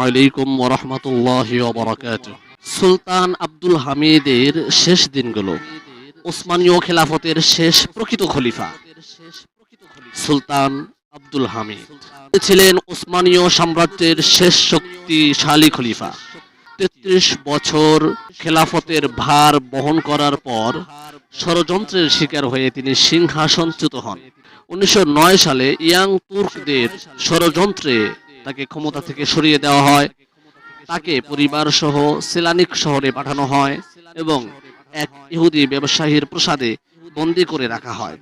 আলাইকুম ওরহমতুল্লাহ সুলতান আব্দুল হামিদের শেষ দিনগুলো, ওসমানীয় খেলাফতের শেষ প্রকৃত খলিফা, সুলতান আব্দুল হামিদ। ছিলেন ওসমানীয় সাম্রাজ্যের শেষ শক্তিশালী খলিফা। তেত্রিশ বছর খেলাফতের ভার বহন করার পর ষড়যন্ত্রের শিকার হয়ে তিনি সিংহাসনচ্যুত হন। উনিশশো নয় সালে ইয়াং তুর্কদের ষড়যন্ত্রে তাকে ক্ষমতা থেকে সরিয়ে দেওয়া হয়। তাকে পরিবার সহ সেলানিক শহরে পাঠানো হয় এবং এক ইহুদি ব্যবসায়ীর প্রসাদে বন্দী করে রাখা হয়।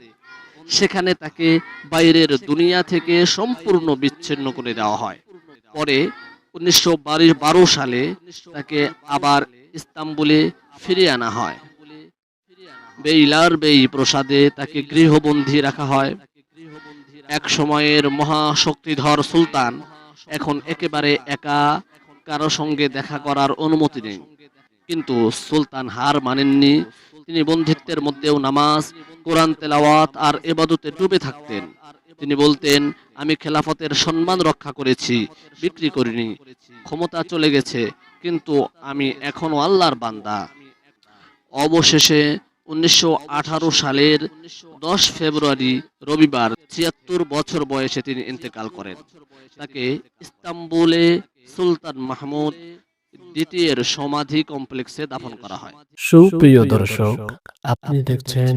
সেখানে তাকে বাইরের দুনিয়া থেকে সম্পূর্ণ বিচ্ছিন্ন করে দেওয়া হয়। পরে উনিশশো বারো সালে তাকে আবার ইস্তাম্বুলে ফিরিয়ে আনা হয়। বেইলার বেই প্রসাদে তাকে গৃহবন্দী রাখা হয়। এক সময়ের মহাশক্তিধর সুলতান এখন একেবারে একা কারও সঙ্গে দেখা করার অনুমতি নেই। কিন্তু সুলতান হার মানেননি। তিনি বন্ধিত্বের মধ্যেও নামাজ, কোরআন তেলাওয়াত আর এবাদতে ডুবে থাকতেন। তিনি বলতেন, আমি খেলাফতের সম্মান রক্ষা করেছি, বিক্রি করিনি, ক্ষমতা চলে গেছে, কিন্তু আমি এখনও আল্লাহর বান্দা। অবশেষে উনিশশো আঠারো সালের দশ ফেব্রুয়ারি রবিবার ছিয়াত্তর বছর বয়সে তিনি ইন্তেকাল করেন। তাকে ইস্তাম্বুলে সুলতান মাহমুদ দ্বিতীয়ের সমাধি কমপ্লেক্সে দাফন করা হয়। সুপ্রিয় দর্শক, আপনি দেখছেন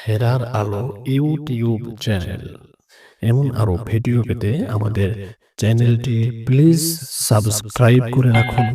হেরার আলো ইউটিউব চ্যানেল। এমন আরও ভিডিও পেতে আমাদের চ্যানেলটি প্লিজ সাবস্ক্রাইব করে রাখুন।